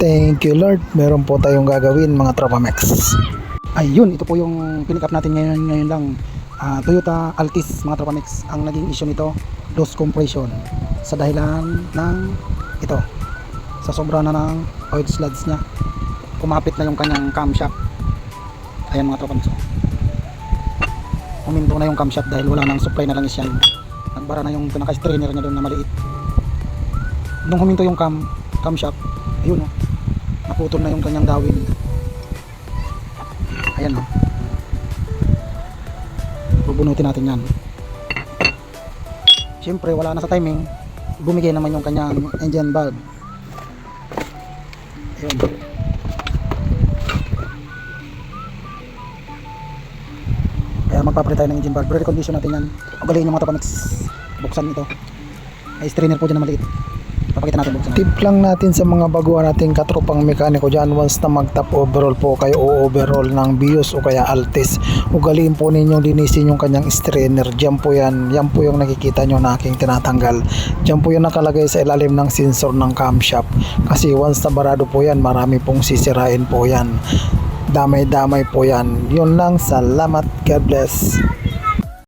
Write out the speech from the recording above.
Thank you Lord. Meron po tayong gagawin mga Tropa Max. Ayun, ito po yung pinick natin ngayon, ngayon lang. Ah, Toyota Altis mga Tropa Max. Ang naging issue nito, loose compression. Sa dahilan ng ito. Sa sobra na ng oil sludge niya. Kumapit na yung kanyang camshaft. Ayan mga Tropa Max. Huminto na yung camshaft dahil wala nang supply na langis yan. Nagbara na yung pinaka-strainer niya doon na maliit. Nung huminto yung cam, camshaft, ayun oh, naputol na yung kanyang gawin. Ayan oh. Bubunutin natin yan. Siyempre, wala na sa timing. Bumigay naman yung kanyang engine valve. Ayun. Kaya magpapalit tayo ng engine valve. Recondition natin yan. Ugaliin yung mga tapamix. Buksan ito. May strainer po dyan na maliit. Papakita natin buksan. Tip lang natin sa mga baguhan nating katropang mekaniko dyan. Once na mag-top overall po kayo o overall ng Bios o kaya Altis. Ugaliin po ninyong linisin yung kanyang strainer. Diyan po yan. Yan po yung nakikita nyo na aking tinatanggal. Diyan po yung nakalagay sa ilalim ng sensor ng camshaft. Kasi once na barado po yan, marami pong sisirain po yan. Damay-damay po yan. Yun lang. Salamat. God bless.